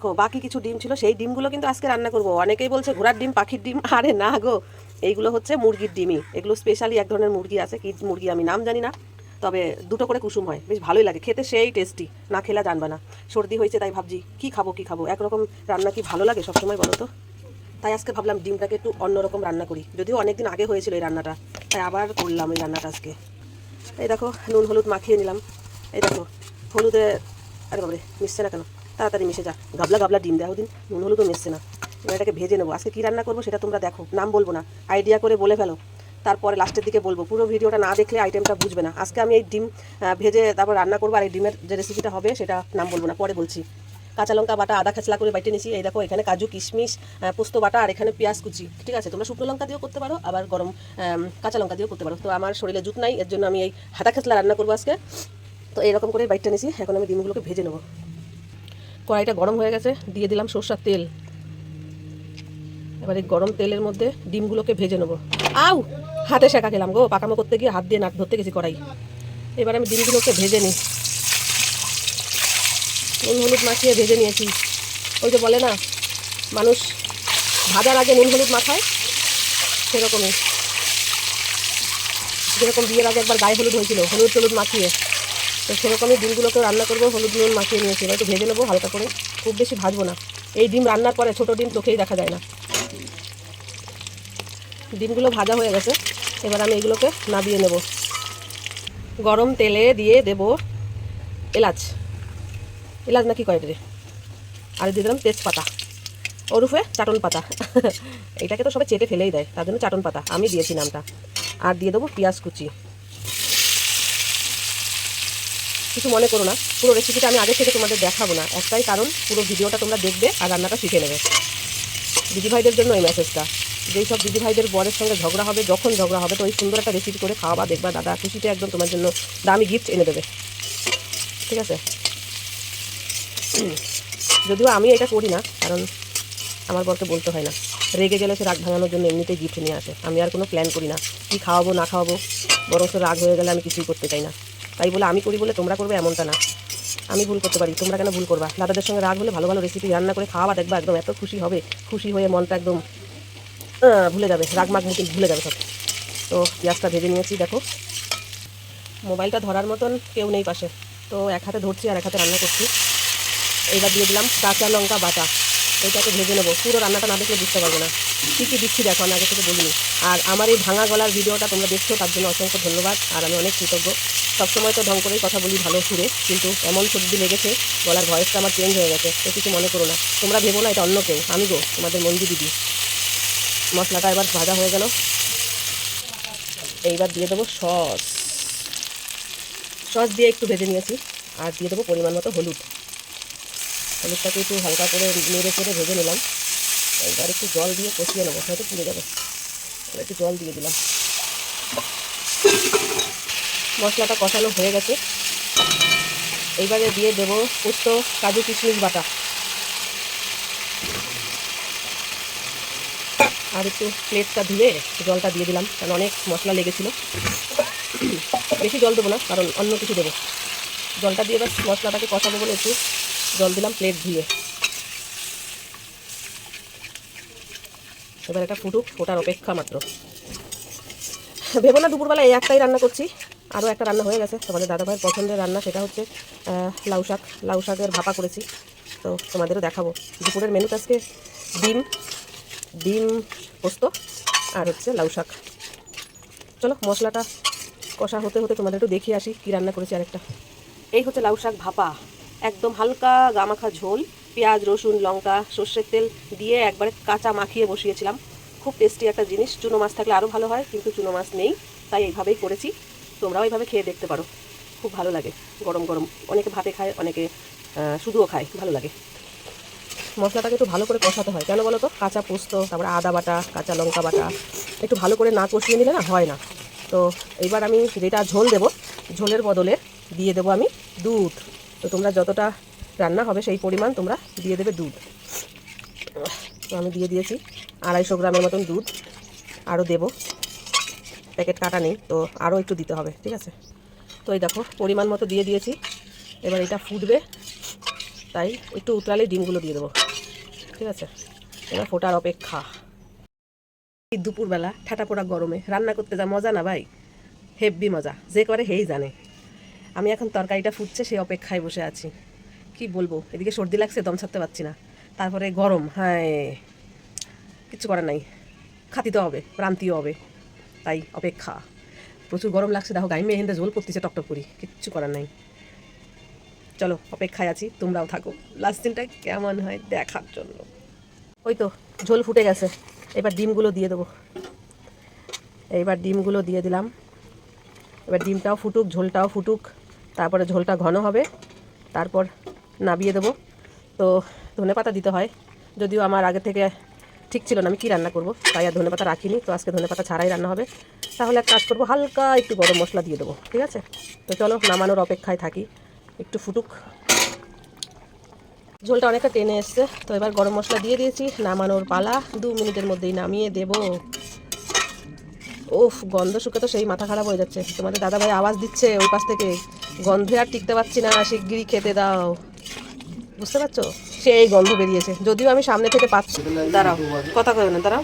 দেখো, বাকি কিছু ডিম ছিল, সেই ডিমগুলো কিন্তু আজকে রান্না করব। অনেকেই বলছে, ঘোড়ার ডিম, পাখির ডিম? আরে না গো, এইগুলো হচ্ছে মুরগির ডিমই। এগুলো স্পেশালি এক ধরনের মুরগি আছে, কি মুরগি আমি নাম জানি না, তবে দুটো করে কুসুম হয়, বেশ ভালোই লাগে, খেতে সেই টেস্টি না খেলা জানবা না। সর্দি হয়েছে, তাই ভাবছি, কি খাব কি খাব? একরকম রান্না কি ভালো লাগে সবসময় বলো তো? তাই আজকে ভাবলাম ডিমটাকে একটু অন্যরকম রান্না করি, যদিও অনেকদিন আগে হয়েছিল এই রান্নাটা, তাই আবার করলাম এই রান্নাটা আজকে। এই দেখো, নুন, হলুদ মাখিয়ে নিলাম। এই দেখো, হলুদে, আরে বাবরে মিশছে না কেন? তাড়াতাড়ি মিশে যা। গাবলা গাবলা ডিম দেওয়া দিন নুন হলুদও মিশছে না। এটাকে ভেজে নেব। আজকে কী রান্না করব সেটা তোমরা দেখো। নাম বলব না। আইডিয়া করে বলে ফেলো। তারপরে লাস্টের দিকে বলব। পুরো ভিডিওটা না দেখলে আইটেমটা বুঝবে না। আজকে আমি এই ডিম ভেজে তারপর রান্না করব আর এই ডিমের যে রেসিপিটা হবে সেটা নাম বলব না। পরে বলছি। কাঁচা লঙ্কা বাটা, আদা খেচলা করে বাইটে নিয়েছি এই দেখো, এখানে কাজু, কিশমিশ পোস্ত বাটা আর এখানে পেঁয়াজ কুচি। ঠিক আছে? তোমরা শুকনো লঙ্কা দিয়েও করতে পারো, আবার গরম কাঁচা লঙ্কা দিয়েও করতে পারো। তো আমার শরীরে জুত নাই, এর জন্য আমি এই হাতা খেচলা রান্না করব আজকে। তো এরকম করে বাইটটা নিয়েছি এখন আমি ডিমগুলোকে ভেজে নেব। কড়াইটা গরম হয়ে গেছে, দিয়ে দিলাম সর্ষার তেল। এবার এই গরম তেলের মধ্যে ডিমগুলোকে ভেজে নেব। আউ! হাতে শেখা খেলাম গো, পাকামো করতে গিয়ে হাত দিয়ে নাট ধরতে গেছি কড়াই। এবার আমি ডিমগুলোকে ভেজে নিই। নুন হলুদ মাখিয়ে ভেজে নিয়েছি। ওই যে বলে না, মানুষ ভাজার আগে নুন হলুদ মাখায়, সেরকমই। যেরকম বিয়ের আগে একবার গায়ে হলুদ হয়েছিল, হলুদ টলুদ মাখিয়ে। তো সেরকমই ডিমগুলোকে রান্না করব, হলুদ নুন মাখিয়ে নিয়েছি। একটু ভেজে নেব হালকা করে। খুব বেশি ভাজবো না। এই ডিম রান্নার পরে ছোটো ডিম চোখেই দেখা যায় না। ডিমগুলো ভাজা হয়ে গেছে। এবার আমি এগুলোকে নাবিয়ে নেব। গরম তেলে দিয়ে দেব এলাচ। এলাচ নাকি কয় রে? আর দিয়ে দিলাম তেজপাতা। ওরুফে চাটন পাতা। এটাকে তো সবাই চেটে ফেলেই দেয়, তার জন্য চাটন পাতা। আমি দিয়েছি নামটা। আর দিয়ে দেবো পেঁয়াজ কুচি। কিছু মনে করো না। পুরো রেসিপিটা আমি আগে থেকে তোমাদের দেখাবো না। একটাই কারণ, পুরো ভিডিওটা তোমরা দেখবে আর রান্নাটা শিখে নেবে। দিদিভাইদের জন্য এই মেসেজটা যেই সব দিদিভাইদের বরের সঙ্গে ঝগড়া হবে, যখন ঝগড়া হবে, তো ওই সুন্দর একটা রেসিপি করে খাওয়াবা, দেখবা দাদা খুশিতে একদম তোমার জন্য দামি গিফট এনে দেবে। ঠিক আছে। যদিও আমি এটা করি না, কারণ আমার বরকে বলতে হয় না। রেগে গেলে সে রাগ ভাঙানোর জন্য এমনিতেই গিফট নিয়ে আসে। আমি আর কোনো প্ল্যান করি না। কি খাওয়াবো, না খাওয়াবো, বরং সে রাগ হয়ে গেলে আমি কিছুই করতে চাই না। তাই বলে আমি করি বলে তোমরা করবে এমনটা না। আমি ভুল করতে পারি, তোমরা কেন ভুল করবা? দাদাদের সঙ্গে রাগ হলে ভালো ভালো রেসিপি রান্না করে খাওয়া দেখবা একদম, এত খুশি হবে, খুশি হয়ে মনটা একদম ভুলে যাবে, রাগ মাগ মুখে ভুলে যাবে সব। তো পেঁয়াজটা ভেজে নিয়েছি, দেখো। মোবাইলটা ধরার মতন কেউ নেই পাশে, তো এক হাতে ধরছি আর এক হাতে রান্না করছি। এইবার দিয়ে দিলাম কাঁচা লঙ্কা বাটা এইটাকে ভেজে নেব। পুরো রান্নাটা না দেখলে বুঝতে পারব না। কী কী দিচ্ছি দেখো, আমি আগে থেকে বলিনি। আর আমার এই ভাঙা গলার ভিডিওটা তোমরা দেখছ, তার জন্য অসংখ্য ধন্যবাদ। আর আমি অনেক কৃতজ্ঞ। সবসময় তো ঢং করেই কথা বলি ভালো সুরে, কিন্তু এমন সর্দি লেগেছে, গলার ভয়েসটা আমার চেঞ্জ হয়ে গেছে, তো কিছু মনে করো না। তোমরা ভেবো না, এটা অন্য কেউ, আমি গো, তোমাদের মন্দি দিদি। মশলাটা এবার ভাজা হয়ে গেল। এইবার দিয়ে দেবো সস। সস দিয়ে একটু ভেজে নিয়েছি, আর দিয়ে দেবো পরিমাণ মতো হলুদ। হলুদটাকে একটু হালকা করে নেড়ে চেড়ে ভেজে নিলাম। এবার একটু জল দিয়ে কষিয়ে নেব, হয়তো পুড়ে যাবে। একটু জল দিয়ে দিলাম। মশলাটা কষানো হয়ে গেছে। এইবারে দিয়ে দেবো পোস্ত, কাজু কিশমিশ বাটা। আর একটু প্লেটটা ধুয়ে জলটা দিয়ে দিলাম, কারণ অনেক মশলা লেগেছিল। বেশি জল দেবো না, কারণ অন্য কিছু দেবো। জলটা দিয়ে এবার মশলাটাকে কষাবো বলে একটু জল দিলাম প্লেট ধুয়ে। এবার একটা ফুটুক, ফোটার অপেক্ষা মাত্র। ভেবো না, দুপুরবেলা এই একটাই রান্না করছি। আরও একটা রান্না হয়ে গেছে। তোমাদের দাদাভাইয়ের পছন্দের রান্না সেটা হচ্ছে লাউ শাক। লাউ শাকের ভাপা করেছি। তো তোমাদেরও দেখাবো। দুপুরের মেনুতে আজকে ডিম ডিম পোস্ত আর হচ্ছে লাউ শাক। চলো মশলাটা কষা হতে হতে তোমাদের একটু দেখিয়ে আসি কী রান্না করেছি আরেকটা। এই হচ্ছে লাউ শাক ভাপা। একদম হালকা গামাখা ঝোল, পেঁয়াজ, রসুন, লঙ্কা, সর্ষের তেল দিয়ে একবারে কাঁচা মাখিয়ে বসিয়েছিলাম। খুব টেস্টি একটা জিনিস। চুনো মাছ থাকলে আরও ভালো হয়, কিন্তু চুনো মাছ নেই, তাই এইভাবেই করেছি। তোমরাও এইভাবে খেয়ে দেখতে পারো। খুব ভালো লাগে, গরম গরম। অনেকে ভাতে খায়, অনেকে শুধুও খায়। ভালো লাগে। মশলাটাকে একটু ভালো করে কষাতে হয়। কেন বলো তো কাঁচা পোস্ত, তারপরে আদা বাটা, কাঁচা লঙ্কা বাটা, একটু ভালো করে না কষিয়ে নিলে না হয় না। তো এইবার আমি যেটা ঝোল দেব, ঝোলের বদলে দিয়ে দেবো আমি দুধ। তো তোমরা যতটা রান্না হবে সেই পরিমাণ তোমরা দিয়ে দেবে দুধ। তো আমি দিয়ে দিয়েছি আড়াইশো গ্রামের মতন দুধ। আরও দেবো। প্যাকেট কাটা নেই, তো আরও একটু দিতে হবে, ঠিক আছে? তো এই দেখো, পরিমাণ মতো দিয়ে দিয়েছি। এবার এটা ফুটবে, তাই একটু উতলালে ডিমগুলো দিয়ে দেবো, ঠিক আছে? এবার ফোটার অপেক্ষা। দুপুরবেলা ঠাটা পোড়া গরমে রান্না করতে যা মজা না ভাই? হেব্বি মজা, যে করে হেই জানে। আমি এখন তরকারিটা ফুটছে, সেই অপেক্ষায় বসে আছি। কি বলব, এদিকে সর্দি লাগছে, দম ছাড়তে পারছি না। তারপরে গরম হ্যাঁ কিচ্ছু করার নাই। খাতিতে হবে প্রান্তীয় হবে। তাই অপেক্ষা। প্রচুর গরম লাগছে, দেখো গাইমে এখানটা ঝোল পড়তেছে টকটক করি, কিচ্ছু করার নাই। চলো, অপেক্ষায় আছি, তোমরাও থাকো। লাস্ট দিনটা কেমন হয় দেখার জন্য। ওই তো, ঝোল ফুটে গেছে। এবার ডিমগুলো দিয়ে দেবো। এইবার ডিমগুলো দিয়ে দিলাম। এবার ডিমটাও ফুটুক, ঝোলটাও ফুটুক, তারপরে ঝোলটা ঘন হবে, তারপর নাবিয়ে দেবো। তো ধনে পাতা দিতে হয়, যদিও আমার আগে থেকে ঠিক ছিল না, আমি কী রান্না করব? তাই আর ধনে পাতা রাখিনি, তো আজকে ধনে পাতা ছাড়াই রান্না হবে। তাহলে এক কাজ করব, হালকা একটু গরম মশলা দিয়ে দেবো, ঠিক আছে? তো চলো, নামানোর অপেক্ষায় থাকি, একটু ফুটুক। ঝোলটা অনেকটা টেনে এসছে, তো এবার গরম মশলা দিয়ে দিয়েছি, নামানোর পালা, দু মিনিটের মধ্যেই নামিয়ে দেবো। ওফ গন্ধ শুকে তো সেই মাথা খারাপ হয়ে যাচ্ছে। তোমাদের দাদা ভাই আওয়াজ দিচ্ছে ওই পাশ থেকে, গন্ধে আর টিকতে পারছি না, শিগগিরই খেতে দাও। বুঝতে পারছ? সেই গন্ধ বেরিয়েছে। যদিও আমি সামনে থেকে পাচ্ছি। দাঁড়াও কথা কবে না দাঁড়াও।